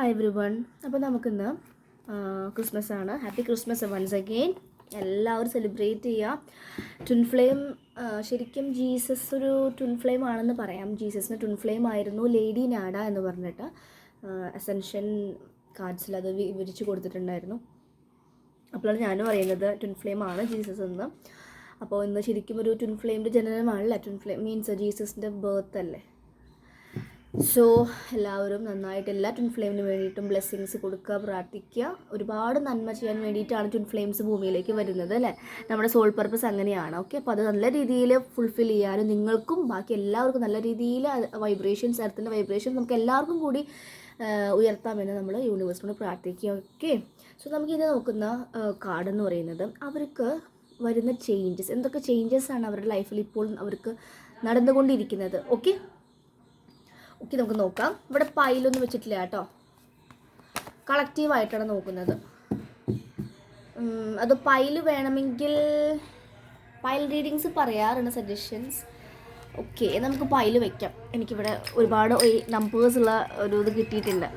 Hi every one അപ്പോൾ നമുക്കിന്ന് Christmas ആണ് ഹാപ്പി ക്രിസ്മസ് വൺസ് അഗെയിൻ എല്ലാവരും സെലിബ്രേറ്റ് ചെയ്യുക ട്വിൻ ഫ്ലെയിം ശരിക്കും ജീസസ് ഒരു ട്വിൻ ഫ്ലെയിം ആണെന്ന് പറയാം. ജീസസിന് ട്വിൻ ഫ്ലെയിം ആയിരുന്നു. ലേഡി നാഡ എന്ന് പറഞ്ഞിട്ട് അസെൻഷൻ കാർഡ്സിൽ അത് വിവരിച്ച് കൊടുത്തിട്ടുണ്ടായിരുന്നു. അപ്പോഴാണ് ഞാനും പറയുന്നത് ട്വിൻ ഫ്ലെയിം ആണ് ജീസസ് എന്ന്. അപ്പോൾ ഇന്ന് ശരിക്കും ഒരു ട്വിൻ ഫ്ലെയിമിന്റെ ജനനമാണല്ലേ? ട്വിൻ ഫ്ലെയിം മീൻസ് ജീസസിന്റെ ബർത്ത് അല്ലേ? സോ എല്ലാവരും നന്നായിട്ട് എല്ലാ ട്വിൻ ഫ്ലെയിമിന് വേണ്ടിയിട്ടും ബ്ലെസ്സിങ്സ് കൊടുക്കുക പ്രാർത്ഥിക്കുക. ഒരുപാട് നന്മ ചെയ്യാൻ വേണ്ടിയിട്ടാണ് ട്വിൻ ഫ്ലെയിംസ് ഭൂമിയിലേക്ക് വരുന്നത് അല്ലേ? നമ്മുടെ സോൾ പർപ്പസ് അങ്ങനെയാണ് ഓക്കെ അപ്പോൾ അത് നല്ല രീതിയിൽ ഫുൾഫിൽ ചെയ്യാനും നിങ്ങൾക്കും ബാക്കി എല്ലാവർക്കും നല്ല രീതിയിൽ വൈബ്രേഷൻസ് എർത്തിന്റെ വൈബ്രേഷൻസ് നമുക്ക് എല്ലാവർക്കും കൂടി ഉയർത്താമെന്ന് നമ്മൾ യൂണിവേഴ്സിനോട് പ്രാർത്ഥിക്കുക ഓക്കെ സോ നമുക്കിത് നോക്കുന്ന കാർഡ് എന്ന് പറയുന്നത് അവർക്ക് വരുന്ന ചേഞ്ചസ് എന്തൊക്കെ ചേഞ്ചസ് ആണ് അവരുടെ ലൈഫിൽ ഇപ്പോൾ അവർക്ക് നടന്നുകൊണ്ടിരിക്കുന്നത് ഓക്കെ ഓക്കെ നമുക്ക് നോക്കാം. ഇവിടെ പൈലൊന്നും വെച്ചിട്ടില്ല കേട്ടോ. കളക്റ്റീവായിട്ടാണ് നോക്കുന്നത്. അത് പൈൽ വേണമെങ്കിൽ പൈൽ റീഡിങ്സ് പറയാറുണ്ട് സജഷൻസ് ഓക്കെ നമുക്ക് പൈൽ വയ്ക്കാം എനിക്കിവിടെ ഒരുപാട് നമ്പേഴ്സ് ഉള്ള ഒരു ഇത് കിട്ടിയിട്ടുണ്ട്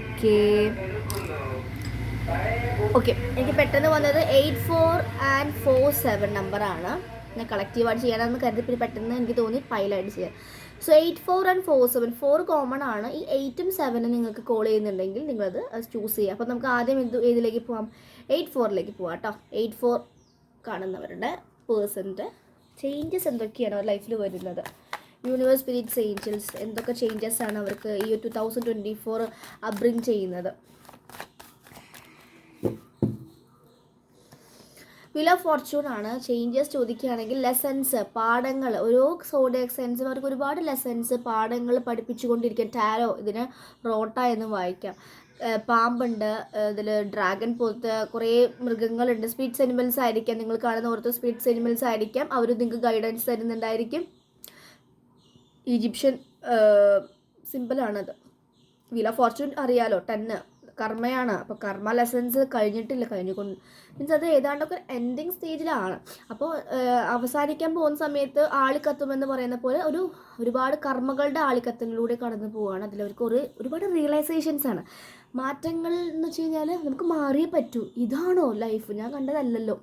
ഓക്കെ. ഓക്കെ എനിക്ക് പെട്ടെന്ന് വന്നത് eight four and four seven നമ്പറാണ് ഞാൻ കളക്റ്റീവായിട്ട് ചെയ്യാനാണെന്ന് കരുതി പിന്നെ പെട്ടെന്ന് എനിക്ക് തോന്നി പൈലായിട്ട് ചെയ്യാം. So eight four and four seven four common ആണ്. ഈ എയ്റ്റും സെവനും നിങ്ങൾക്ക് കോൾ ചെയ്യുന്നുണ്ടെങ്കിൽ നിങ്ങളത് ചൂസ് ചെയ്യുക. അപ്പോൾ നമുക്ക് ആദ്യം എന്ത് ഏതിലേക്ക് പോവാം? എയ്റ്റ് ഫോറിലേക്ക് പോവാം കേട്ടോ എയ്റ്റ് ഫോർ കാണുന്നവരുടെ പേഴ്സന്റെ ചേഞ്ചസ് എന്തൊക്കെയാണ് അവർ ലൈഫിൽ വരുന്നത്? യൂണിവേഴ്സ് സ്പിരിറ്റ്സ് ഏഞ്ചൽസ് എന്തൊക്കെ ചേഞ്ചസ് ആണ് അവർക്ക് ഈ ടു തൗസൻഡ് ട്വന്റി ഫോർ അബ്രിങ് ചെയ്യുന്നത്? വില ഫോർച്യൂൺ ആണ്. ചേഞ്ചസ് ചോദിക്കുകയാണെങ്കിൽ ലെസൻസ് പാഠങ്ങൾ. ഓരോ സോഡിയക് സെൻസും അവർക്ക് ഒരുപാട് ലെസൻസ് പാഠങ്ങൾ പഠിപ്പിച്ചുകൊണ്ടിരിക്കാം ടാരോ ഇതിന് റോട്ട എന്ന് വായിക്കാം. പാമ്പുണ്ട്. ഇതിൽ ഡ്രാഗൺ പോലത്തെ കുറേ മൃഗങ്ങളുണ്ട്. സ്പീഡ്സ് അനിമൽസ് ആയിരിക്കാം. നിങ്ങൾ കാണുന്ന ഓർത്ത് സ്പീഡ്സ് അനിമൽസ് ആയിരിക്കാം. അവർ നിങ്ങൾക്ക് ഗൈഡൻസ് തരുന്നുണ്ടായിരിക്കും. ഈജിപ്ഷ്യൻ സിമ്പിളാണത് വില ഫോർച്യൂൺ അറിയാലോ? ടെന്ന് കർമ്മയാണ്. അപ്പോൾ കർമ്മ ലെസൻസ് കഴിഞ്ഞിട്ടില്ല കഴിഞ്ഞുകൊണ്ട് മീൻസ് അത് ഏതാണ്ടൊക്കെ എൻഡിങ് സ്റ്റേജിലാണ് അപ്പോൾ അവസാനിക്കാൻ പോകുന്ന സമയത്ത് ആളിക്കത്തുമെന്ന് പറയുന്ന പോലെ ഒരു ഒരുപാട് കർമ്മകളുടെ ആളിക്കത്തിലൂടെ കടന്നു പോവുകയാണ് അതിലവർക്ക് ഒരു ഒരുപാട് റിയലൈസേഷൻസ് ആണ്. മാറ്റങ്ങൾ എന്ന് വെച്ച് കഴിഞ്ഞാൽ നമുക്ക് മാറിയേ പറ്റൂ. ഇതാണോ ലൈഫ് ഞാൻ കണ്ടതല്ലല്ലോ.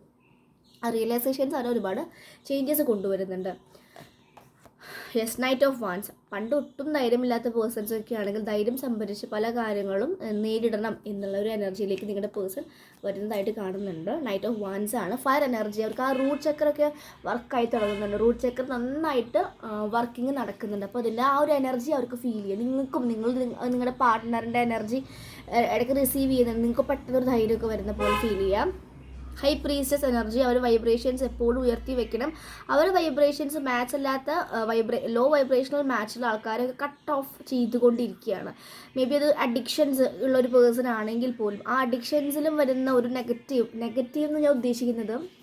ആ റിയലൈസേഷൻസ് ആണ് ഒരുപാട് ചേഞ്ചസ് കൊണ്ടുവരുന്നുണ്ട്. യെസ് നൈറ്റ് ഓഫ് വാൻസ് പണ്ട് ഒട്ടും ധൈര്യമില്ലാത്ത പേഴ്സൺസ് ഒക്കെ ആണെങ്കിൽ ധൈര്യം സംഭരിച്ച് പല കാര്യങ്ങളും നേരിടണം എന്നുള്ള ഒരു എനർജിയിലേക്ക് നിങ്ങളുടെ പേഴ്സൺ വരുന്നതായിട്ട് കാണുന്നുണ്ട്. നൈറ്റ് ഓഫ് വാൻസ് ആണ്. ഫയർ എനർജി അവർക്ക് ആ റൂട്ട് ചക്രൊക്കെ വർക്കായി തുടങ്ങുന്നുണ്ട്. റൂട്ട് ചക്ര നന്നായിട്ട് വർക്കിംഗ് നടക്കുന്നുണ്ട്. അപ്പോൾ അതിന്റെ ആ ഒരു എനർജി അവർക്ക് ഫീൽ ചെയ്യും. നിങ്ങൾക്കും നിങ്ങൾ നിങ്ങളുടെ പാർട്ട്ണറിന്റെ എനർജി ഇടയ്ക്ക് റിസീവ് ചെയ്യുന്നുണ്ട്. നിങ്ങൾക്ക് പെട്ടെന്നൊരു ധൈര്യമൊക്കെ വരുന്ന പോലെ ഫീൽ ചെയ്യാം. ഹൈ പ്രീസസ് എനർജി അവർ വൈബ്രേഷൻസ് എപ്പോഴും ഉയർത്തി വെക്കണം. അവർ വൈബ്രേഷൻസ് മാച്ച് അല്ലാത്ത വൈബ്രേ ലോ വൈബ്രേഷണൽ മാച്ചുള്ള ആൾക്കാരെ കട്ട് ഓഫ് ചെയ്തുകൊണ്ടിരിക്കുകയാണ്. മേ ബി അത് അഡിക്ഷൻസ് ഉള്ള ഒരു പേഴ്സൺ ആണെങ്കിൽ പോലും. ആ അഡിക്ഷൻസിലും വരുന്ന ഒരു നെഗറ്റീവ് നെഗറ്റീവ് എന്ന് ഞാൻ ഉദ്ദേശിക്കുന്നത്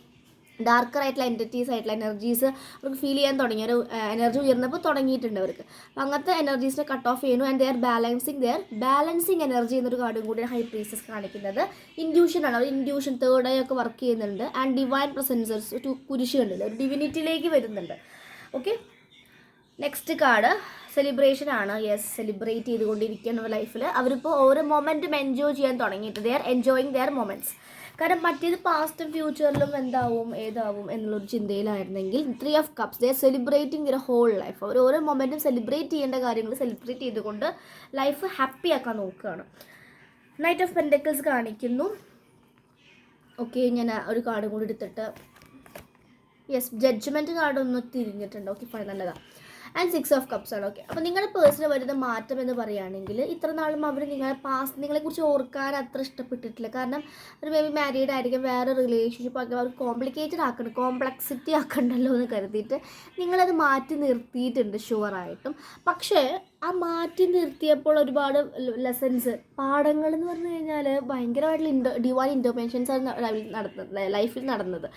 ഡാർക്കർ ആയിട്ടുള്ള എന്റിറ്റീസ് ആയിട്ടുള്ള എനർജീസ് അവർക്ക് ഫീൽ ചെയ്യാൻ തുടങ്ങി. ഒരു എനർജി ഉയർന്നപ്പോൾ തുടങ്ങിയിട്ടുണ്ട് അവർക്ക്. അപ്പം അങ്ങനത്തെ എനർജീസിനെ കട്ട് ഓഫ് ചെയ്യുന്നു and the balancing the balancing energy എന്നൊരു കാർഡും കൂടി ഹൈ പ്രീസസ് കാണിക്കുന്നത്. ഇൻഡ്യൂഷൻ ആണ്. അവർ ഇൻഡ്യൂഷൻ തേർഡ് ഐ ഒക്കെ വർക്ക് ചെയ്യുന്നുണ്ട്. ആൻഡ് ഡിവൈൻ പ്രസൻസേഴ്സ് ടു കുരിശ് കണ്ടില്ല? ഒരു ഡിവിനിറ്റിയിലേക്ക് വരുന്നുണ്ട്. ഓക്കെ നെക്സ്റ്റ് കാർഡ് സെലിബ്രേഷൻ ആണ്. യെസ് സെലിബ്രേറ്റ് ചെയ്തുകൊണ്ടിരിക്കുന്ന ലൈഫിൽ അവരിപ്പോൾ ഓരോ മൊമെന്റും എൻജോയ് ചെയ്യാൻ തുടങ്ങിയിട്ട് they are enjoying their moments കാരണം മറ്റേത് പാസ്റ്റും ഫ്യൂച്ചറിലും എന്താവും ഏതാവും എന്നുള്ളൊരു ചിന്തയിലായിരുന്നെങ്കിൽ three of cups they celebrating their whole life അവർ ഓരോ മൊമെന്റും സെലിബ്രേറ്റ് ചെയ്യേണ്ട കാര്യങ്ങൾ സെലിബ്രേറ്റ് ചെയ്തുകൊണ്ട് ലൈഫ് ഹാപ്പി ആക്കാൻ നോക്കുകയാണ്. നൈറ്റ് ഓഫ് പെൻഡക്കിൾസ് കാണിക്കുന്നു. ഓക്കെ ഞാൻ ഒരു കാർഡും കൂടി എടുത്തിട്ട് യെസ് ജഡ്ജ്മെന്റ് കാർഡ് ഒന്ന് തിരിഞ്ഞിട്ടുണ്ട്. ഓക്കെ നല്ലതാണ് ആൻഡ് സിക്സ് ഓഫ് കപ്സ് ആണ്. ഓക്കെ അപ്പോൾ നിങ്ങളുടെ പേഴ്സണൽ വരുന്ന മാറ്റം എന്ന് പറയുകയാണെങ്കിൽ ഇത്ര നാളും അവർ നിങ്ങളെ പാസ് നിങ്ങളെക്കുറിച്ച് ഓർക്കാൻ അത്ര ഇഷ്ടപ്പെട്ടിട്ടില്ല. കാരണം ഒരു മേ ബി മാരീഡ് ആയിരിക്കും വേറെ റിലേഷൻഷിപ്പ് ആക്കി അവർ കോംപ്ലിക്കേറ്റഡ് ആക്കണം കോംപ്ലക്സിറ്റി ആക്കണ്ടല്ലോ എന്ന് കരുതിയിട്ട് നിങ്ങളത് മാറ്റി നിർത്തിയിട്ടുണ്ട് ഷുവറായിട്ടും പക്ഷേ ആ മാറ്റി നിർത്തിയപ്പോൾ ഒരുപാട് ലെസൺസ് പാഠങ്ങൾ എന്ന് പറഞ്ഞു കഴിഞ്ഞാൽ ഭയങ്കരമായിട്ടുള്ള ഇൻഡോ ഡിവൈൻ ഇന്റർവെൻഷൻസ് ആണ് ലൈഫിൽ നടന്നത്.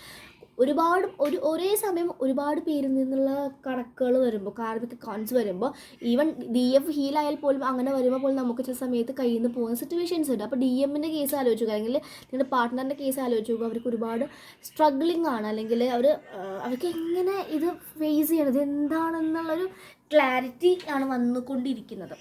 ഒരുപാട് ഒരു ഒരേ സമയം ഒരുപാട് പേരിൽ നിന്നുള്ള കണക്കുകൾ വരുമ്പോൾ കാർമിക കോൺസ് വരുമ്പോൾ ഈവൻ ഡി എഫ് ഹീലായാൽ പോലും അങ്ങനെ വരുമ്പോൾ പോലും നമുക്ക് ചില സമയത്ത് കയ്യിൽ നിന്ന് പോകുന്ന സിറ്റുവേഷൻസ് ഉണ്ട്. അപ്പോൾ ഡി എമ്മിന്റെ കേസ് ആലോചിക്കുക അല്ലെങ്കിൽ നിങ്ങളുടെ പാർട്ട്ണറിന്റെ കേസ് ആലോചിക്കുക അവർക്ക് ഒരുപാട് സ്ട്രഗ്ലിംഗ് ആണ്. അല്ലെങ്കിൽ അവർ അവർക്ക് എങ്ങനെ ഇത് ഫേസ് ചെയ്യണത് എന്താണെന്നുള്ളൊരു ക്ലാരിറ്റി ആണ് വന്നുകൊണ്ടിരിക്കുന്നത്.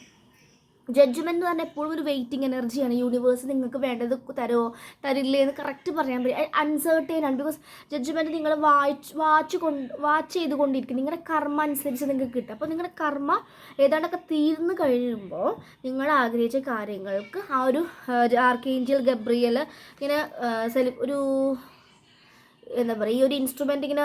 ജഡ്ജ്മെന്റ് എന്ന് പറഞ്ഞാൽ എപ്പോഴും ഒരു വെയിറ്റിംഗ് എനർജിയാണ് യൂണിവേഴ്സ് നിങ്ങൾക്ക് വേണ്ടത് തരുമോ തരില്ലേ എന്ന് കറക്റ്റ് പറയാൻ പറ്റും. അൺസേർട്ടൈൻ ആണ്. ബിക്കോസ് ജഡ്ജ്മെന്റ് നിങ്ങൾ വായിച്ച് വാച്ച് കൊണ്ട് വാച്ച് ചെയ്തുകൊണ്ടിരിക്കും നിങ്ങളുടെ കർമ്മ അനുസരിച്ച് നിങ്ങൾക്ക് കിട്ടും. അപ്പോൾ നിങ്ങളുടെ കർമ്മ ഏതാണ്ടൊക്കെ തീർന്നു കഴിയുമ്പോൾ നിങ്ങൾ ആഗ്രഹിച്ച കാര്യങ്ങൾക്ക് ആ ഒരു ആർക്കേഞ്ചൽ ഗബ്രിയൽ ഇങ്ങനെ സെലി ഒരു എന്താ പറയുക ഈ ഒരു ഇൻസ്ട്രുമെന്റ് ഇങ്ങനെ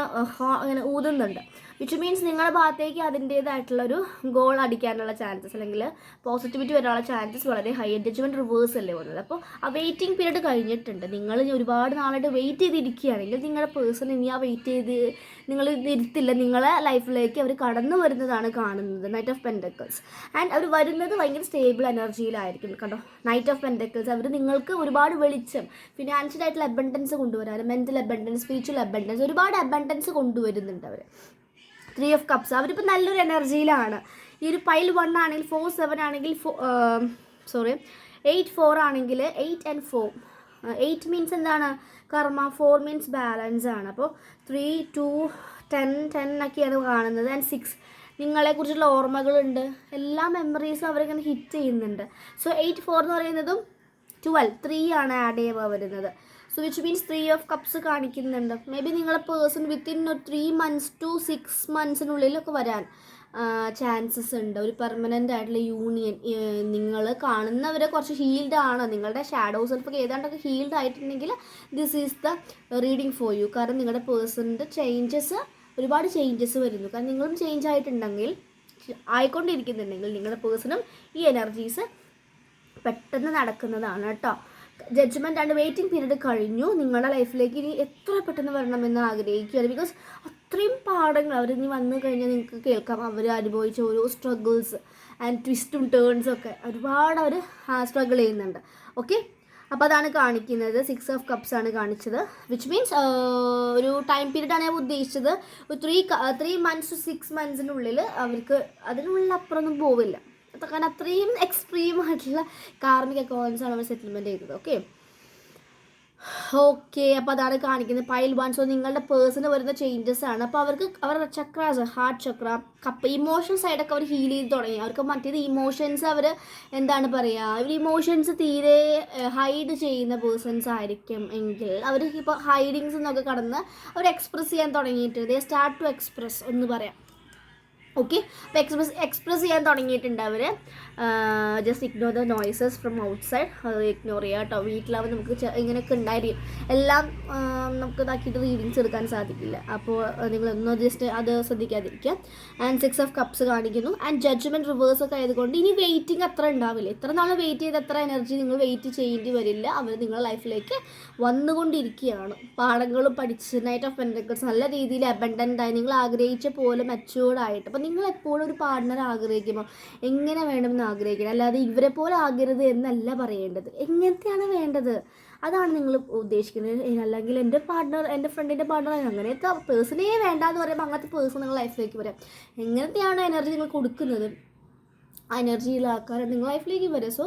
ഇങ്ങനെ ഊതുന്നുണ്ട്. വിച്ച് മീൻസ് നിങ്ങളുടെ ഭാഗത്തേക്ക് അതിന്റേതായിട്ടുള്ളൊരു ഗോൾ അടിക്കാനുള്ള ചാൻസസ് അല്ലെങ്കിൽ പോസിറ്റിവിറ്റി വരാനുള്ള ചാൻസസ് വളരെ ഹൈ ജഡ്ജ്മെന്റ് റിവേഴ്സ് അല്ലേ വന്നത്? അപ്പോൾ ആ വെയിറ്റിംഗ് പീരീഡ് കഴിഞ്ഞിട്ടുണ്ട്. നിങ്ങൾ ഒരുപാട് നാളായിട്ട് വെയിറ്റ് ചെയ്തിരിക്കുകയാണെങ്കിൽ നിങ്ങളുടെ പേഴ്സൺ ഇനി ആ വെയിറ്റ് ചെയ്ത് നിങ്ങൾ ഇരുത്തില്ല നിങ്ങളെ ലൈഫിലേക്ക് അവർ കടന്നു വരുന്നതാണ് കാണുന്നത്. നൈറ്റ് ഓഫ് പെൻഡക്കിൾസ് ആൻഡ് അവർ വരുന്നത് ഭയങ്കര സ്റ്റേബിൾ എനർജിയിലായിരിക്കും കണ്ടോ? നൈറ്റ് ഓഫ് പെൻഡക്കിൾസ് അവർ നിങ്ങൾക്ക് ഒരുപാട് വെളിച്ചം ഫിനാൻഷ്യൽ ആയിട്ടുള്ള അബണ്ടൻസ് കൊണ്ടുവരാൻ മെന്റൽ അബണ്ടൻസ് സ്പിരിച്വൽ അബണ്ടൻസ് ഒരുപാട് അബണ്ടൻസ് കൊണ്ടുവരുന്നുണ്ട് അവർ ത്രീ ഓഫ് കപ്സ് അവരിപ്പോൾ നല്ലൊരു എനർജിയിലാണ്. ഈ ഒരു പൈൽ വൺ ആണെങ്കിൽ ഫോർ സെവൻ ആണെങ്കിൽ സോറി എയ്റ്റ് ഫോർ ആണെങ്കിൽ eight and four eight means എന്താണ്? കർമ്മ. ഫോർ മീൻസ് ബാലൻസ് ആണ്. അപ്പോൾ ത്രീ ടു ടെൻ ടെൻ ഒക്കെയാണ് കാണുന്നത്. ആൻഡ് സിക്സ് നിങ്ങളെക്കുറിച്ചുള്ള ഓർമ്മകളുണ്ട്. എല്ലാ മെമ്മറീസും അവരിങ്ങനെ ഹിറ്റ് ചെയ്യുന്നുണ്ട്. സോ എയ്റ്റ് ഫോർ എന്ന് പറയുന്നതും ട്വൽവ് ത്രീ ആണ് ആഡ് ചെയ്യുമ്പോൾ വരുന്നത് so which means three of cups കാണിക്കുന്നുണ്ട്. മേ ബി നിങ്ങളെ പേഴ്സൺ വിത്തിൻ ഒരു ത്രീ മന്ത്സ് ടു സിക്സ് മന്ത്സിനുള്ളിലൊക്കെ വരാൻ ചാൻസസ് ഉണ്ട്. ഒരു പെർമനന്റ് ആയിട്ടുള്ള യൂണിയൻ നിങ്ങൾ കാണുന്നവരെ കുറച്ച് ഹീൽഡ് ആണ്? നിങ്ങളുടെ ഷാഡോ സെൽഫൊക്കെ ഏതാണ്ടൊക്കെ ഹീൽഡ് ആയിട്ടുണ്ടെങ്കിൽ this is the reading for you കാരണം നിങ്ങളുടെ പേഴ്സണിന്റെ ചേഞ്ചസ് ഒരുപാട് ചേഞ്ചസ് വരുന്നു. കാരണം നിങ്ങളും ചേഞ്ച് ആയിട്ടുണ്ടെങ്കിൽ ആയിക്കൊണ്ടിരിക്കുന്നുണ്ടെങ്കിൽ നിങ്ങളുടെ പേഴ്സണും ഈ എനർജീസ് പെട്ടെന്ന് നടക്കുന്നതാണ് കേട്ടോ. ജഡ്ജ്മെന്റ് ആണ് വെയിറ്റിംഗ് പീരീഡ് കഴിഞ്ഞു. നിങ്ങളുടെ ലൈഫിലേക്ക് ഇനി എത്ര പെട്ടെന്ന് വരണമെന്ന് ആഗ്രഹിക്കുകയാണ്. ബിക്കോസ് അത്രയും പാഠങ്ങൾ അവർ ഇനി വന്നു കഴിഞ്ഞാൽ നിങ്ങൾക്ക് കേൾക്കാം. അവർ അനുഭവിച്ച ഓരോ സ്ട്രഗിൾസ് ആൻഡ് ട്വിസ്റ്റും ടേൺസും ഒക്കെ ഒരുപാട് അവർ സ്ട്രഗിൾ ചെയ്യുന്നുണ്ട്. ഓക്കെ അപ്പോൾ അതാണ് കാണിക്കുന്നത്. സിക്സ് ഓഫ് കപ്സ് ആണ് കാണിച്ചത്. വിച്ച് മീൻസ് ഒരു ടൈം പീരീഡ് ആണ് ഞാൻ ഉദ്ദേശിച്ചത്. Three three months to six മന്ത്സിനുള്ളിൽ അവർക്ക് അതിനുള്ള അപ്പുറമൊന്നും പോവില്ല. കാരണം അത്രയും എക്സ്ട്രീം ആയിട്ടുള്ള കാർമിക അക്കൗണ്ട്സ് ആണ് അവർ സെറ്റിൽമെന്റ് ചെയ്തത് ഓക്കെ ഓക്കെ അപ്പോൾ അതാണ് കാണിക്കുന്നത്. പൈൽ വൺ സോ നിങ്ങളുടെ പേഴ്സണ് വരുന്ന ചേഞ്ചസ് ആണ്. അപ്പോൾ അവർക്ക് അവരുടെ chakras heart chakra cup emotion സൈഡൊക്കെ അവർ ഹീൽ ചെയ്ത് തുടങ്ങി. അവർക്ക് മറ്റേത് ഇമോഷൻസ് അവർ എന്താണ് പറയുക അവർ ഇമോഷൻസ് തീരെ ഹൈഡ് ചെയ്യുന്ന പേഴ്സൺസ് ആയിരിക്കും എങ്കിൽ അവർ ഇപ്പോൾ ഹൈഡിങ്സ് എന്നൊക്കെ കടന്ന് അവർ എക്സ്പ്രസ് ചെയ്യാൻ തുടങ്ങിയിട്ട് ദേ സ്റ്റാർട്ട് ടു എക്സ്പ്രസ് എന്ന് പറയാം. ഓക്കെ അപ്പോൾ എക്സ്പ്രസ് എക്സ്പ്രസ് ചെയ്യാൻ തുടങ്ങിയിട്ടുണ്ട് അവർ just ignore the noises from outside അത് ഇഗ്നോർ ചെയ്യുക കേട്ടോ. വീട്ടിലാവുമ്പോൾ നമുക്ക് ഇങ്ങനെയൊക്കെ ഉണ്ടായിരിക്കും. എല്ലാം നമുക്ക് ഇതാക്കിയിട്ട് റീഡിങ്സ് എടുക്കാൻ സാധിക്കില്ല. അപ്പോൾ നിങ്ങളൊന്നും ജസ്റ്റ് അത് ശ്രദ്ധിക്കാതിരിക്കുക. ആൻഡ് സിക്സ് ഓഫ് കപ്സ് കാണിക്കുന്നു. ആൻഡ് ജഡ്ജ്മെന്റ് റിവേഴ്സ് ഒക്കെ ആയതുകൊണ്ട് ഇനി വെയിറ്റിംഗ് അത്ര ഉണ്ടാവില്ല. ഇത്ര നാൾ വെയിറ്റ് ചെയ്ത് അത്ര എനർജി നിങ്ങൾ വെയിറ്റ് ചെയ്യേണ്ടി വരില്ല. അവർ നിങ്ങളുടെ ലൈഫിലേക്ക് വന്നുകൊണ്ടിരിക്കുകയാണ്. പാഠങ്ങളും പഠിച്ച് നൈറ്റ് ഓഫ് പെൻഡക്കൾസ് നല്ല രീതിയിൽ അബൻഡന്റായി നിങ്ങൾ ആഗ്രഹിച്ച പോലെ മെച്ചുവേർഡ് ആയിട്ട്. അപ്പോൾ നിങ്ങൾ എപ്പോഴും ഒരു പാർട്ട്ണർ ആഗ്രഹിക്കുമ്പോൾ എങ്ങനെ വേണമെന്ന് ആഗ്രഹിക്കണം? അല്ലാതെ ഇവരെ പോലെ ആകരുത് എന്നല്ല പറയേണ്ടത്. എങ്ങനത്തെയാണ് വേണ്ടത്? അതാണ് നിങ്ങൾ ഉദ്ദേശിക്കുന്നത്. അല്ലെങ്കിൽ എന്റെ പാർട്ട്ണർ എന്റെ ഫ്രണ്ടിന്റെ പാർട്ട്ണർ അങ്ങനെയൊക്കെ പേഴ്സണേ വേണ്ട എന്ന് പറയുമ്പോൾ അങ്ങനത്തെ പേഴ്സൺ നിങ്ങൾ ലൈഫിലേക്ക് വരാം. എങ്ങനത്തെയാണ് എനർജി നിങ്ങൾ കൊടുക്കുന്നത്? ആ എനർജിയുള്ള ആൾക്കാർ നിങ്ങൾ ലൈഫിലേക്ക് വരും. സോ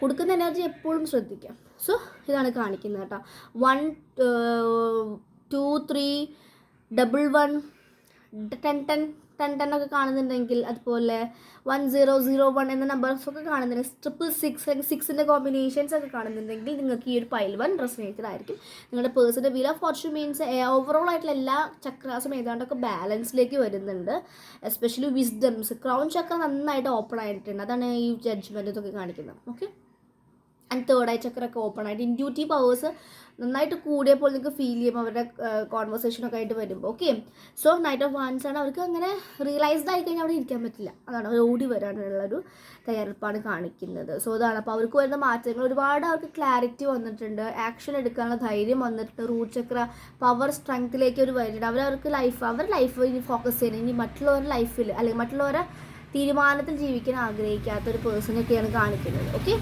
കൊടുക്കുന്ന എനർജി എപ്പോഴും ശ്രദ്ധിക്കാം. സോ ഇതാണ് കാണിക്കുന്നത് കേട്ടോ. One two three double one ten ten ten ten ഒക്കെ കാണുന്നുണ്ടെങ്കിൽ അതുപോലെ വൺ സീറോ സീറോ വൺ എന്ന നമ്പേഴ്സ് ഒക്കെ കാണുന്നുണ്ടെങ്കിൽ ട്രിപ്പിൾ സിക്സ് സിക്സിന്റെ കോമ്പിനേഷൻസ് ഒക്കെ കാണുന്നുണ്ടെങ്കിൽ നിങ്ങൾക്ക് ഈ ഒരു പൈൽ വൺ റെസിനേറ്റഡ് ആയിരിക്കും. നിങ്ങളുടെ പേഴ്സിന്റെ വീൽ ഓഫ് മീൻസ് ഓവറോൾ ആയിട്ടുള്ള എല്ലാ ചക്രാസും ഏതാണ്ടൊക്കെ ബാലൻസിലേക്ക് വരുന്നുണ്ട്. എസ്പെഷ്യലി വിസ്ഡംസ് ക്രൗൺ ചക്ര നന്നായിട്ട് ഓപ്പൺ ആയിട്ടുണ്ട്. അതാണ് ഈ ജഡ്ജ്മെന്റ് ഇതൊക്കെ കാണിക്കുന്നത്. ഓക്കെ ആൻഡ് തേർഡ് ഐ ചക്കറൊക്കെ ഓപ്പൺ ആയിട്ട് ഇൻഡ്യൂറ്റീവ് പവേഴ്സ് നന്നായിട്ട് കൂടിയപ്പോൾ നിങ്ങൾക്ക് ഫീൽ ചെയ്യും അവരുടെ കോൺവെർസേഷനൊക്കെ ആയിട്ട് വരുമ്പോൾ okay so knight of wands ആണ് അവർക്ക് അങ്ങനെ റിയലൈസ്ഡ് ആയി കഴിഞ്ഞാൽ അവിടെ ഇരിക്കാൻ പറ്റില്ല. അതാണ് അവർ ഓടി വരാനുള്ളൊരു തയ്യാറെടുപ്പാണ് കാണിക്കുന്നത്. സോ അതാണ് അപ്പോൾ അവർക്ക് വരുന്ന മാറ്റങ്ങൾ ഒരുപാട് അവർക്ക് ക്ലാരിറ്റി വന്നിട്ടുണ്ട്. ആക്ഷൻ എടുക്കാനുള്ള ധൈര്യം വന്നിട്ടുണ്ട്. റൂട്ട് ചക്ര പവർ സ്ട്രെങ്ത്തിലേക്ക് അവർ വരുന്നുണ്ട്. അവരവർക്ക് ലൈഫ് അവർ ലൈഫ് ഇനി ഫോക്കസ് ചെയ്യണം. ഇനി മറ്റുള്ളവരുടെ ലൈഫിൽ അല്ലെങ്കിൽ മറ്റുള്ളവരെ തീരുമാനത്തിൽ ജീവിക്കാൻ ആഗ്രഹിക്കാത്ത ഒരു പേഴ്സണൊക്കെയാണ് കാണിക്കുന്നത്. ഓക്കെ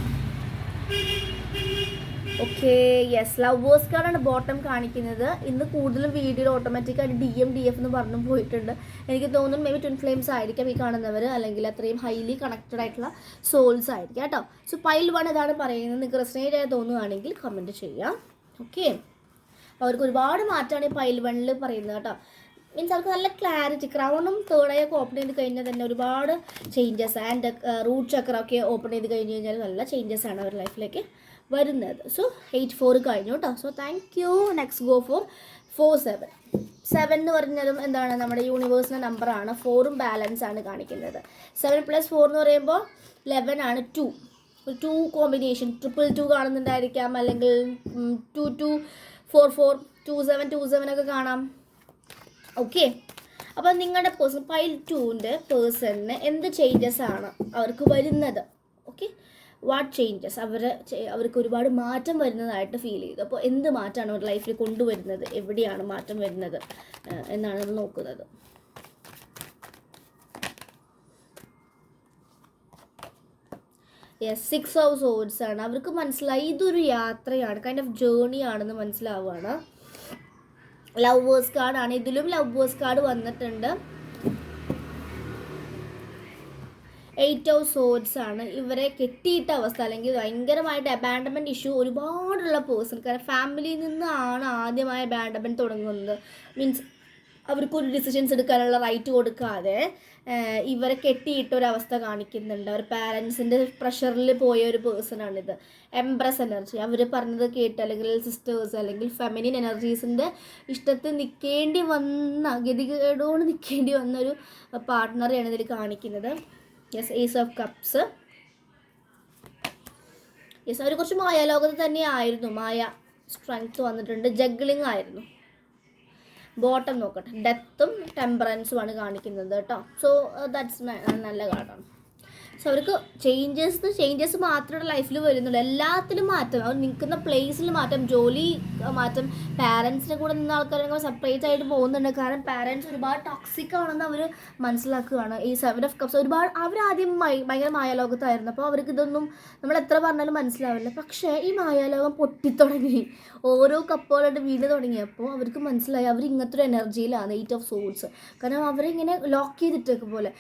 ഓക്കെ യെസ് ലവേഴ്സ് കാർഡാണ് ബോട്ടം കാണിക്കുന്നത്. ഇന്ന് കൂടുതലും വീഡിയോയിൽ ഓട്ടോമാറ്റിക്കായിട്ട് ഡി എം ഡി എഫ് എന്ന് പറഞ്ഞു പോയിട്ടുണ്ട്. എനിക്ക് തോന്നുന്നു മേ ബി ട്വിൻ ഫ്ലെയിംസ് ആയിരിക്കാം ഈ കാണുന്നവർ അല്ലെങ്കിൽ അത്രയും ഹൈലി കണക്റ്റഡ് ആയിട്ടുള്ള സോൾസ് ആയിരിക്കും കേട്ടോ. സോ പൈൽ വൺ ഇതാണ് പറയുന്നത്. നിങ്ങൾക്ക് റെസിനേറ്റ് ആയി തോന്നുകയാണെങ്കിൽ കമന്റ് ചെയ്യാം. ഓക്കെ അവർക്ക് ഒരുപാട് മാറ്റമാണ് ഈ പൈൽ വണ്ണിൽ പറയുന്നത് കേട്ടോ. മീൻസ് അവർക്ക് നല്ല ക്ലാരിറ്റി ക്രൗണും തേർഡ് ഐ ഒക്കെ ഓപ്പൺ ചെയ്ത് കഴിഞ്ഞാൽ തന്നെ ഒരുപാട് ചേഞ്ചസ് ആൻഡ് റൂട്ട് ചക്ര ഒക്കെ ഓപ്പൺ ചെയ്ത് കഴിഞ്ഞ് കഴിഞ്ഞാൽ നല്ല ചേഞ്ചസ് ആണ് അവരുടെ ലൈഫിലേക്ക് വരുന്നത്. സോ എയ്റ്റ് ഫോർ കഴിഞ്ഞു കേട്ടോ so thank you next go for four seven seven എന്ന് പറഞ്ഞതും എന്താണ്? നമ്മുടെ യൂണിവേഴ്സിന്റെ നമ്പറാണ് ഫോറും ബാലൻസ് ആണ് കാണിക്കുന്നത്. സെവൻ പ്ലസ് ഫോർ എന്ന് പറയുമ്പോൾ ലെവൻ ആണ് two two combination triple two കാണുന്നുണ്ടായിരിക്കാം. അല്ലെങ്കിൽ two two four four two seven two seven ഒക്കെ കാണാം. ഓക്കെ അപ്പോൾ നിങ്ങളുടെ പേഴ്സൺ പൈൽ ടുവിന്റെ പേഴ്സണിന് എന്ത് ചേഞ്ചസ് ആണ് അവർക്ക് വരുന്നത്? ഓക്കെ വാട്ട് ചേഞ്ചസ് അവർ അവർക്ക് ഒരുപാട് മാറ്റം വരുന്നതായിട്ട് ഫീൽ ചെയ്തു. അപ്പോൾ എന്ത് മാറ്റമാണ് അവർ ലൈഫിൽ കൊണ്ടുവരുന്നത്? എവിടെയാണ് മാറ്റം വരുന്നത്? എന്നാണ് നമ്മൾ നോക്കുന്നത്. യെസ് സിക്സ് ഹൗസ് സോഡ്സ് ആണ്. അവർക്ക് മനസ്സിലായി. ഇതൊരു യാത്രയാണ്. കൈൻഡ് ഓഫ് ജേണി ആണെന്ന് മനസ്സിലാവുകയാണ് ലവേഴ്സ് കാർഡാണ് ഇതിലും ലവ് ബേഴ്സ് കാർഡ് വന്നിട്ടുണ്ട്. എയ്റ്റ് ഓഫ് സോഡ്സ് ആണ്. ഇവരെ കെട്ടിയിട്ട അവസ്ഥ അല്ലെങ്കിൽ ഭയങ്കരമായിട്ട് അബാൻഡമെന്റ് ഇഷ്യൂ ഒരുപാടുള്ള പേഴ്സൺ കാരണം ഫാമിലിയിൽ നിന്നാണ് ആദ്യമായി അബാൻഡമെന്റ് തുടങ്ങുന്നത്. മീൻസ് അവർക്കൊരു ഡിസിഷൻസ് എടുക്കാനുള്ള റൈറ്റ് കൊടുക്കാതെ ഇവരെ കെട്ടിയിട്ട ഒരു അവസ്ഥ കാണിക്കുന്നുണ്ട്. അവർ പാരൻസിന്റെ പ്രഷറിൽ പോയ ഒരു പേഴ്സണാണിത് എംപ്രസ് എനർജി അവർ പറഞ്ഞത് കേട്ട് അല്ലെങ്കിൽ സിസ്റ്റേഴ്സ് അല്ലെങ്കിൽ ഫെമിനിൻ എനർജീസിന്റെ ഇഷ്ടത്തിൽ നിൽക്കേണ്ടി വന്ന ഗതികേടോട് നിൽക്കേണ്ടി വന്ന ഒരു പാർട്ട്ണറെയാണ് ഇതിൽ കാണിക്കുന്നത്. Yes ace of cups yes അവർ കുറച്ച് മായാലോകത്ത് തന്നെ ആയിരുന്നു. മായ സ്ട്രെങ്ത് വന്നിട്ടുണ്ട്. ജഗ്ലിംഗ് ആയിരുന്നു. ബോട്ടം നോക്കട്ടെ. ഡെത്തും ടെമ്പറൻസുമാണ് കാണിക്കുന്നത് കേട്ടോ. സോ ദാറ്റ്സ് നല്ല കാർഡാണ്. സോ അവർക്ക് ചേഞ്ചസ് ചേഞ്ചസ് മാത്രമേ ലൈഫിൽ വരുന്നുള്ളൂ. എല്ലാത്തിലും മാറ്റം. അവർ നിൽക്കുന്ന പ്ലേസിൽ മാറ്റം ജോലി മാറ്റം പാരൻസിന്റെ കൂടെ നിന്ന ആൾക്കാരെ സെപ്പറേറ്റ് ആയിട്ട് പോകുന്നുണ്ട്. കാരണം പാരൻസ് ഒരുപാട് ടോക്സിക് ആണെന്ന് അവർ മനസ്സിലാക്കുകയാണ്. ഈ സെവൻ ഓഫ് കപ്സ് ഒരുപാട് അവരാദ്യം ഭയങ്കര മായാലോകത്തായിരുന്നു. അപ്പോൾ അവർക്ക് ഇതൊന്നും നമ്മൾ എത്ര പറഞ്ഞാലും മനസ്സിലാവില്ല. പക്ഷേ ഈ മായാലോകം പൊട്ടിത്തുടങ്ങി. ഓരോ കപ്പുകളായിട്ട് വീട് തുടങ്ങിയപ്പോൾ അവർക്ക് മനസ്സിലായി അവർ ഇങ്ങനത്തെ ഒരു എനർജിയിലാണ് എയ്റ്റ് ഓഫ് സോൾസ് കാരണം അവരിങ്ങനെ ലോക്ക് ചെയ്തിട്ടൊക്കെ പോലെ.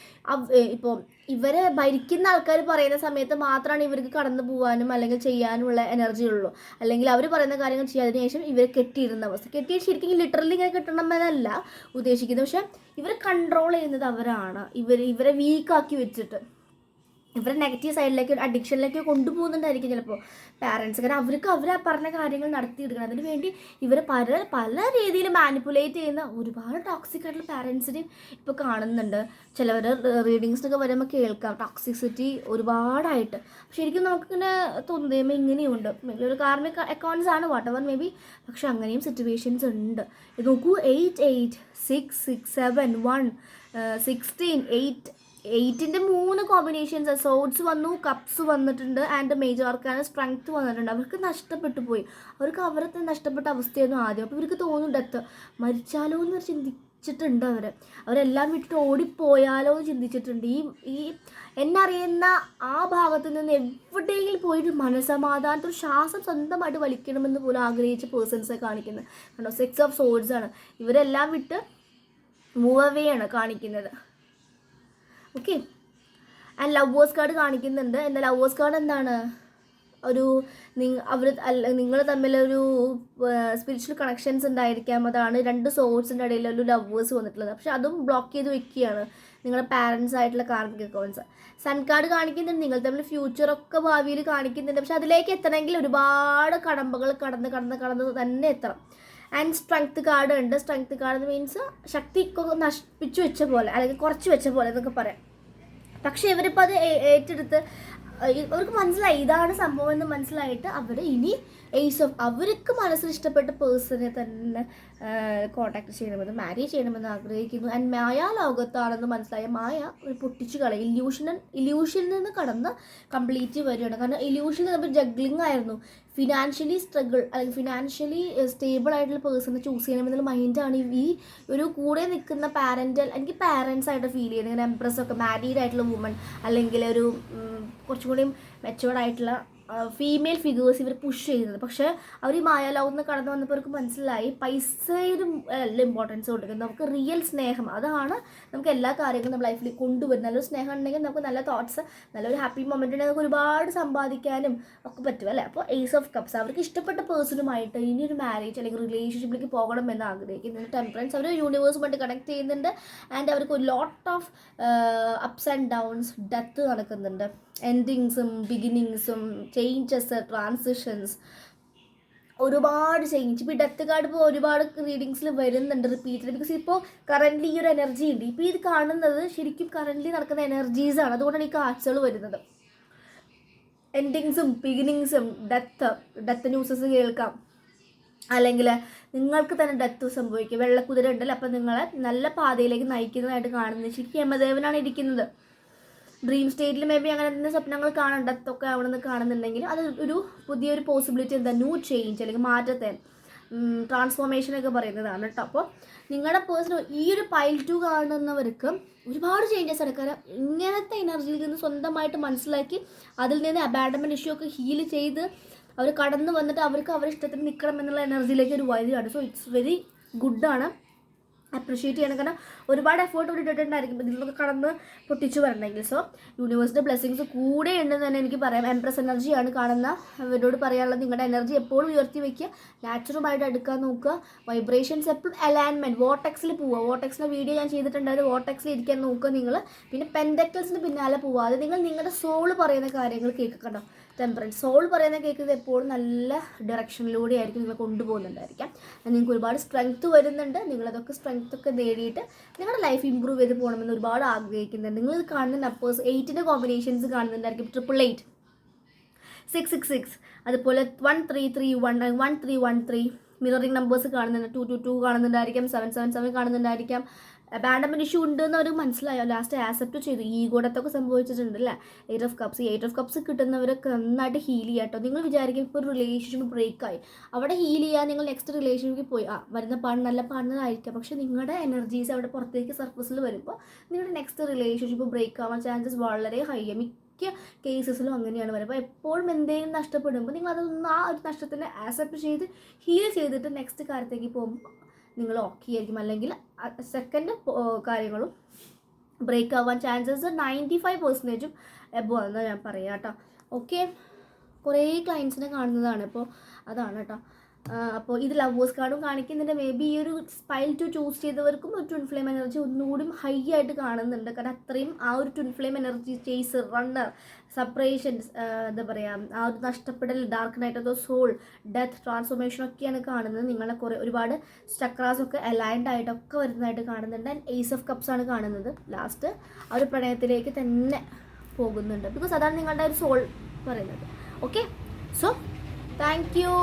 ഇപ്പോൾ ഇവരെ ഭരിക്കുന്ന ആൾക്കാർ പറയുന്ന സമയത്ത് മാത്രമാണ് ഇവർക്ക് കടന്നു പോകാനും അല്ലെങ്കിൽ ചെയ്യാനുമുള്ള എനർജി ഉള്ളൂ. അല്ലെങ്കിൽ അവർ പറയുന്ന കാര്യങ്ങൾ ചെയ്യാതിന് ശേഷം ഇവരെ കെട്ടിയിരുന്ന അവസ്ഥ. കെട്ടി ശരിക്കും ലിറ്ററലി ഇങ്ങനെ കെട്ടണമെന്നല്ല ഉദ്ദേശിക്കുന്നത്. പക്ഷേ ഇവരെ കൺട്രോൾ ചെയ്യുന്നത് അവരാണ്. ഇവർ ഇവരെ വീക്കാക്കി വെച്ചിട്ട്. ഇവരെ നെഗറ്റീവ് സൈഡിലേക്ക് അഡിക്ഷനിലേക്ക് കൊണ്ടുപോകുന്നുണ്ടായിരിക്കും ചിലപ്പോൾ പാരൻസ് കാരണം അവർക്ക് അവർ പറഞ്ഞ കാര്യങ്ങൾ നടത്തിയെടുക്കണം. അതിന് വേണ്ടി ഇവരെ പല പല രീതിയിൽ മാനിപ്പുലേറ്റ് ചെയ്യുന്ന ഒരുപാട് ടോക്സിക് ആയിട്ടുള്ള പാരൻസിനെയും ഇപ്പോൾ കാണുന്നുണ്ട്. ചിലവർ റീഡിങ്സിനൊക്കെ വരുമ്പോൾ കേൾക്കാം. ടോക്സിസിറ്റി ഒരുപാടായിട്ട്. ശരിക്കും നമുക്കിങ്ങനെ തോന്നുന്നത് ദൈവമേ ഇങ്ങനെയുണ്ട്. ഒരു കാർമിക് അക്കൗണ്ട്സ് ആണ് വാട്ട് എവർ മേ ബി പക്ഷെ അങ്ങനെയും സിറ്റുവേഷൻസ് ഉണ്ട്. നോക്കൂ eight eight six six seven one sixteen eight എയ്റ്റിന്റെ മൂന്ന് കോമ്പിനേഷൻസ് സോഡ്സ് വന്നു കപ്സ് വന്നിട്ടുണ്ട് ആൻഡ് മേജർ ആർക്കാണ് സ്ട്രെങ്ത് വന്നിട്ടുണ്ട്. അവർക്ക് നഷ്ടപ്പെട്ടു പോയി. അവർക്ക് അവരത്തെ നഷ്ടപ്പെട്ട അവസ്ഥയായിരുന്നു ആദ്യം. അപ്പോൾ ഇവർക്ക് തോന്നും ഡെത്ത് മരിച്ചാലോ എന്ന് ചിന്തിച്ചിട്ടുണ്ട് അവർ അവരെല്ലാം വിട്ടിട്ട് ഓടിപ്പോയാലോ എന്ന് ചിന്തിച്ചിട്ടുണ്ട്. ഈ ഈ എന്നറിയുന്ന ആ ഭാഗത്ത് നിന്ന് എവിടെയെങ്കിലും പോയിട്ട് മനസമാധാനത്തിൽ ശ്വാസം സ്വന്തമായിട്ട് വലിക്കണമെന്ന് പോലും ആഗ്രഹിച്ച പേഴ്സൺസെ കാണിക്കുന്നത്. കണ്ടോ? സെക്സ് ഓഫ് സോഡ്സ് ആണ്. ഇവരെല്ലാം വിട്ട് മൂവ് അവേ ആണ് കാണിക്കുന്നത്. ഓക്കെ ആൻഡ് ലവേഴ്സ് കാർഡ് കാണിക്കുന്നുണ്ട്. എന്നാൽ ലവേഴ്സ് കാർഡ് എന്താണ്? ഒരു അവർ നിങ്ങൾ തമ്മിലൊരു സ്പിരിച്വൽ കണക്ഷൻസ് ഉണ്ടായിരിക്കാം. അതാണ് രണ്ട് സോഴ്സിന്റെ ഇടയിൽ ഒരു ലവേഴ്സ് വന്നിട്ടുള്ളത്. പക്ഷെ അതും ബ്ലോക്ക് ചെയ്ത് വെക്കുകയാണ് നിങ്ങളുടെ പാരൻസ് ആയിട്ടുള്ള കാർമിക് അക്കൗണ്ട്സ് സൺ കാർഡ് കാണിക്കുന്നുണ്ട്. നിങ്ങൾ തമ്മിൽ ഫ്യൂച്ചറൊക്കെ ഭാവിയിൽ കാണിക്കുന്നുണ്ട്. പക്ഷെ അതിലേക്ക് എത്തണമെങ്കിൽ ഒരുപാട് കടമ്പകൾ കടന്ന് കടന്ന് കടന്ന് തന്നെ എത്തണം. ആൻഡ് സ്ട്രെങ്ത് കാർഡ് ഉണ്ട്. സ്ട്രെങ്ത് കാർഡ് മീൻസ് ശക്തി നശിപ്പിച്ചു വെച്ച പോലെ അല്ലെങ്കിൽ കുറച്ച് വെച്ച പോലെ എന്നൊക്കെ പറയാം. പക്ഷേ ഇവരിപ്പോൾ അത് ഏറ്റെടുത്ത് അവർക്ക് മനസ്സിലായി. ഇതാണ് സംഭവം എന്ന് മനസ്സിലായിട്ട് അവർ ഇനി എയ്സ് ഓഫ് അവർക്ക് മനസ്സിൽ ഇഷ്ടപ്പെട്ട പേഴ്സണെ തന്നെ കോണ്ടാക്ട് ചെയ്യണമെന്ന് മാരേജ് ചെയ്യണമെന്ന് ആഗ്രഹിക്കുന്നു. ആൻഡ് മായ ലോകത്താണെന്ന് മനസ്സിലായ മായ ഒരു പൊട്ടിച്ചു കളയും. ഇല്യൂഷൻ ഇല്യൂഷനിൽ നിന്ന് കടന്ന് കംപ്ലീറ്റ് വരികയാണ്. കാരണം ഇല്യൂഷൻ നമ്മൾ ജഗ്ലിംഗ് ആയിരുന്നു. ഫിനാൻഷ്യലി സ്ട്രഗിൾ അല്ലെങ്കിൽ ഫിനാൻഷ്യലി സ്റ്റേബിൾ ആയിട്ടുള്ള പേഴ്സണെ ചൂസ് ചെയ്യണമെന്നുള്ള മൈൻഡാണ് ഈ ഒരു കൂടെ നിൽക്കുന്ന പാരന്റൽ എനിക്ക് പാരൻസ് ആയിട്ട് ഫീൽ ചെയ്യുന്നത്. ഇങ്ങനെ എംപ്രസ് ഒക്കെ മാരീഡ് ആയിട്ടുള്ള വുമൺ അല്ലെങ്കിൽ ഒരു കുറച്ചും കൂടി മെച്ചുവേർഡ് ആയിട്ടുള്ള ഫീമെയിൽ ഫിഗേഴ്സ് ഇവർ പുഷ് ചെയ്യുന്നത്. പക്ഷെ അവർ ഈ മായാലോകത്ത് എന്ന് കടന്നു വന്നപ്പോൾ മനസ്സിലായി പൈസയിലും എല്ലാം ഇമ്പോർട്ടൻസ് കൊടുക്കുന്നത് നമുക്ക് റിയൽ സ്നേഹം അതാണ് നമുക്ക് എല്ലാ കാര്യങ്ങളും നമ്മുടെ ലൈഫിൽ കൊണ്ടുവരുന്നത്. നല്ലൊരു സ്നേഹം ഉണ്ടെങ്കിൽ നമുക്ക് നല്ല തോട്ട്സ് നല്ലൊരു ഹാപ്പി മൊമെന്റ് ഉണ്ടെങ്കിൽ നമുക്ക് ഒരുപാട് സമ്പാദിക്കാനും ഒക്കെ പറ്റും അല്ലേ? അപ്പോൾ ഏസ് ഓഫ് കപ്സ് അവർക്ക് ഇഷ്ടപ്പെട്ട പേഴ്സണുമായിട്ട് ഇനി ഒരു മാരേജ് അല്ലെങ്കിൽ റിലേഷൻഷിപ്പിലേക്ക് പോകണം എന്ന് ആഗ്രഹിക്കുന്നുണ്ട്. ടെമ്പറൻസ് അവർ യൂണിവേഴ്സുമായിട്ട് കണക്ട് ചെയ്യുന്നുണ്ട്. ആൻഡ് അവർക്ക് ഒരു lot of ups and downs death നടക്കുന്നുണ്ട്. എൻഡിങ്സും ബിഗിനിങ്സും ചേഞ്ചസ് ട്രാൻസിഷൻസ് ഒരുപാട് ചേഞ്ച് ഇപ്പോൾ ഡെത്ത് കാർഡ് ഇപ്പോൾ ഒരുപാട് റീഡിങ്സിൽ വരുന്നുണ്ട് റിപ്പീറ്റഡ് ബിക്കോസ് ഇപ്പോൾ കറന്റ്ലി ഈ ഒരു എനർജി ഉണ്ട്. ഇപ്പോൾ ഇത് കാണുന്നത് ശരിക്കും കറന്റ്ലി നടക്കുന്ന എനർജീസാണ് അതുകൊണ്ടാണ് ഈ കാഴ്ചകൾ വരുന്നത്. എൻഡിങ്സും ബിഗിനിങ്സും ഡെത്ത് ഡെത്ത് ന്യൂസസ് കേൾക്കാം. അല്ലെങ്കിൽ നിങ്ങൾക്ക് തന്നെ ഡെത്ത് സംഭവിക്കും. വെള്ളക്കുതിര ഉണ്ടല്ലോ അപ്പം നിങ്ങളെ നല്ല പാതയിലേക്ക് നയിക്കുന്നതായിട്ട് കാണുന്നത് ശരിക്കും യമദേവനാണ് ഇരിക്കുന്നത്. ഡ്രീം സ്റ്റേറ്റിൽ മേ ബി അങ്ങനെ തന്നെ സ്വപ്നങ്ങൾ കാണേണ്ടതൊക്കെ അവിടെ നിന്ന് കാണുന്നുണ്ടെങ്കിൽ അത് ഒരു പുതിയൊരു പോസിബിലിറ്റി എന്താ ന്യൂ ചേഞ്ച് അല്ലെങ്കിൽ മാറ്റത്തെ ട്രാൻസ്ഫോർമേഷൻ ഒക്കെ പറയുന്നതാണ് കേട്ടോ. അപ്പോൾ നിങ്ങളുടെ പേഴ്സണൽ ഈ ഒരു പൈൽ ടു കാണുന്നവർക്ക് ഒരുപാട് ചേഞ്ചസ് എടുക്കാം ഇങ്ങനത്തെ എനർജിയിൽ നിന്ന് സ്വന്തമായിട്ട് മനസ്സിലാക്കി അതിൽ നിന്ന് അബാൻഡമെന്റ് ഇഷ്യൂ ഒക്കെ ഹീൽ ചെയ്ത് അവർ കടന്നു വന്നിട്ട് അവർക്ക് അവരുടെ ഇഷ്ടത്തിന് നിൽക്കണം എന്നുള്ള എനർജിയിലേക്ക് ഒരു വഴിയാണ് സോ ഇറ്റ്സ് വെരി ഗുഡാണ് അപ്രിഷ്യേറ്റ് ചെയ്യണം. കാരണം ഒരുപാട് എഫേർട്ട് ഇവിടെ ഇട്ടിട്ടുണ്ടായിരിക്കും. ഇതിലൊക്കെ കടന്ന് പൊട്ടിച്ചു വരണമെങ്കിൽ സോ യൂണിവേഴ്സിന്റെ ബ്ലെസ്സിങ്സ് കൂടെ ഉണ്ടെന്ന് തന്നെ എനിക്ക് പറയാം. എംപ്രസ് എനർജിയാണ് കാണുന്ന. അവരോട് പറയാനുള്ളത് നിങ്ങളുടെ എനർജി എപ്പോഴും ഉയർത്തി വയ്ക്കുക നാച്ചുറലായിട്ട് എടുക്കാൻ നോക്കുക. വൈബ്രേഷൻസ് എപ്പോഴും അലൈൻമെന്റ് വോട്ടെക്സിൽ പോവുക. വോട്ടെക്സിന്റെ വീഡിയോ ഞാൻ ചെയ്തിട്ടുണ്ട്. ചെയ്തിട്ടുണ്ടായിരുന്നു വോട്ടെക്സിൽ ഇരിക്കാൻ നോക്കുക നിങ്ങൾ പിന്നെ പെൻഡക്ടൽസിന് പിന്നാലെ പോവുക. പോവാതെ നിങ്ങൾ നിങ്ങളുടെ സോൾ പറയുന്ന കാര്യങ്ങൾ കേൾക്കണ്ടോ ടെമ്പറൻസ് സോൾ പറയുന്ന കേൾക്കുന്നത് എപ്പോഴും നല്ല ഡയറക്ഷനിലൂടെ ആയിരിക്കും നിങ്ങൾ കൊണ്ടുപോകുന്നുണ്ടായിരിക്കാം. നിങ്ങൾക്ക് ഒരുപാട് സ്ട്രെങ്ത് വരുന്നുണ്ട്. നിങ്ങളതൊക്കെ സ്ട്രെങ്ത്ത് ഒക്കെ നേടിയിട്ട് നിങ്ങളുടെ ലൈഫ് ഇമ്പ്രൂവ് ചെയ്ത് പോകണമെന്ന് ഒരുപാട് ആഗ്രഹിക്കുന്നുണ്ട്. നിങ്ങൾ കാണുന്ന നമ്പേഴ്സ് എയ്റ്റിന്റെ combinations കാണുന്നുണ്ടായിരിക്കും. Triple eight six six six അതുപോലെ one three three one one three one three mirroring numbers കാണുന്നുണ്ട്. ടു ടു ടു കാണുന്നുണ്ടായിരിക്കാം. സെവൻ സെവൻ സെവൻ കാണുന്നുണ്ടായിരിക്കാം. അബാൻഡമെന്റ് ഇഷ്യൂ ഉണ്ട് എന്ന് അവർ മനസ്സിലായോ? ലാസ്റ്റ് ആക്സെപ്റ്റ് ചെയ്തു. ഈ കൂടത്തൊക്കെ സംഭവിച്ചിട്ടുണ്ട് അല്ലേ eight of cups eight of cups കിട്ടുന്നവരൊക്കെ നന്നായിട്ട് ഹീൽ ചെയ്യാട്ടോ നിങ്ങൾ വിചാരിക്കും ഇപ്പോൾ ഒരു റിലേഷൻഷിപ്പ് ബ്രേക്കായി അവിടെ ഹീൽ ചെയ്യാൻ നിങ്ങൾ നെക്സ്റ്റ് റിലേഷൻഷിപ്പിൽ പോയി. ആ വരുന്ന പാർട്ണർ നല്ല പാർട്ണറായിരിക്കാം പക്ഷേ നിങ്ങളുടെ എനർജീസ് അവിടെ പുറത്തേക്ക് സർഫസിൽ വരുമ്പോൾ നിങ്ങളുടെ നെക്സ്റ്റ് റിലേഷൻഷിപ്പ് ബ്രേക്ക് ആവാൻ ചാൻസസ് വളരെ ഹൈ മിക്ക കേസസിലും അങ്ങനെയാണ് അപ്പോൾ എപ്പോഴും എന്തെങ്കിലും നഷ്ടപ്പെടുമ്പോൾ നിങ്ങൾ അതൊന്ന് ആ ഒരു നഷ്ടത്തിനെ ആക്സെപ്റ്റ് ചെയ്ത് ഹീൽ ചെയ്തിട്ട് നെക്സ്റ്റ് കാര്യത്തേക്ക് പോകുമ്പോൾ നിങ്ങൾ ഓക്കെ ആയിരിക്കും. അല്ലെങ്കിൽ സെക്കൻഡ് കാര്യങ്ങളും ബ്രേക്ക് ആവാൻ ചാൻസസ് നയന്റി ഫൈവ് പെർസെന്റേജും എബോ ആണെന്നാണ് ഞാൻ പറയാം കേട്ടോ ഓക്കെ കുറേ ക്ലയൻസിനെ കാണുന്നതാണ്. ഇപ്പോൾ അതാണ് കേട്ടോ അപ്പോൾ ഇത് ലവേഴ്സ് കാർഡും കാണിക്കുന്നുണ്ട്. മേ ബി ഈ ഒരു സ്പൈൽ ടു ചൂസ് ചെയ്തവർക്കും ഒരു ട്വിൻ ഫ്ലെയിം എനർജി ഒന്നുകൂടി ഹൈ ആയിട്ട് കാണുന്നുണ്ട്. കാരണം അത്രയും ആ ഒരു twin flame energy chase runner separations എന്താ പറയുക ആ ഒരു നഷ്ടപ്പെടൽ dark night of the soul death transformation ഒക്കെയാണ് കാണുന്നത്. നിങ്ങളെ കുറേ ഒരുപാട് ചക്രാസ് ഒക്കെ അലൈൻഡ് ആയിട്ടൊക്കെ വരുന്നതായിട്ട് കാണുന്നുണ്ട്. ആൻഡ് എയ്സ് ഓഫ് കപ്സ് ആണ് കാണുന്നത്. ലാസ്റ്റ് ആ ഒരു പ്രണയത്തിലേക്ക് തന്നെ പോകുന്നുണ്ട്. ബിക്കോസ് അതാണ് നിങ്ങളുടെ ഒരു സോൾ പറയുന്നത്. Okay so thank you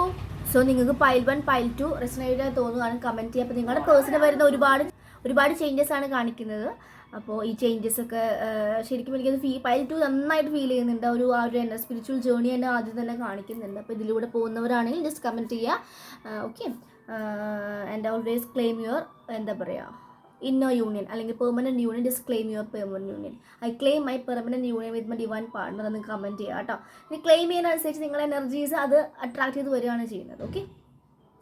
so നിങ്ങൾക്ക് pile one pile two resonate തോന്നുകയാണ് കമന്റ് ചെയ്യുക. അപ്പോൾ നിങ്ങളുടെ പേഴ്സണൽ വരുന്ന ഒരുപാട് ഒരുപാട് ചേഞ്ചസ് ആണ് കാണിക്കുന്നത്. അപ്പോൾ ഈ ചേഞ്ചസ് ഒക്കെ ശരിക്കും എനിക്കത് ഫീ പൈൽ ടു നന്നായിട്ട് ഫീൽ ചെയ്യുന്നുണ്ട്. ഒരു ആ ഒരു എന്നെ സ്പിരിച്വൽ ജേണി തന്നെ ആദ്യം തന്നെ കാണിക്കുന്നുണ്ട്. അപ്പോൾ ഇതിലൂടെ പോകുന്നവരാണെങ്കിൽ ജസ്റ്റ് കമന്റ് ചെയ്യുക. Okay and always claim your എന്താ പറയുക ഇന്നർ യൂണിയൻ അല്ലെങ്കിൽ permanent union just claim your permanent union I claim my permanent union with my divine partner എന്ന് കമന്റ് ചെയ്യുക കേട്ടോ ഇനി ക്ലെയിം ചെയ്യുന്നതനുസരിച്ച് നിങ്ങളുടെ എനർജീസ് അത് അട്രാക്ട് ചെയ്ത് വരികയാണ് ചെയ്യുന്നത് ഓക്കെ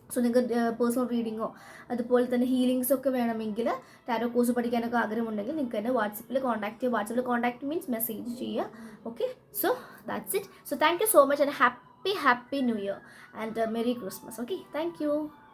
സോ നിങ്ങൾക്ക് പേഴ്സണൽ റീഡിങ്ങോ അതുപോലെ തന്നെ ഹീലിങ്സ് ഒക്കെ വേണമെങ്കിൽ ടാരോ കോഴ്സ് പഠിക്കാനൊക്കെ ആഗ്രഹമുണ്ടെങ്കിൽ നിങ്ങൾക്ക് എന്നെ വാട്സപ്പിൽ കോൺടാക്ട് ചെയ്യുക വാട്സപ്പിൽ കോൺടാക്ട് മീൻസ് മെസ്സേജ് ചെയ്യുക okay so that's it so thank you so much and happy happy new year and merry Christmas okay thank you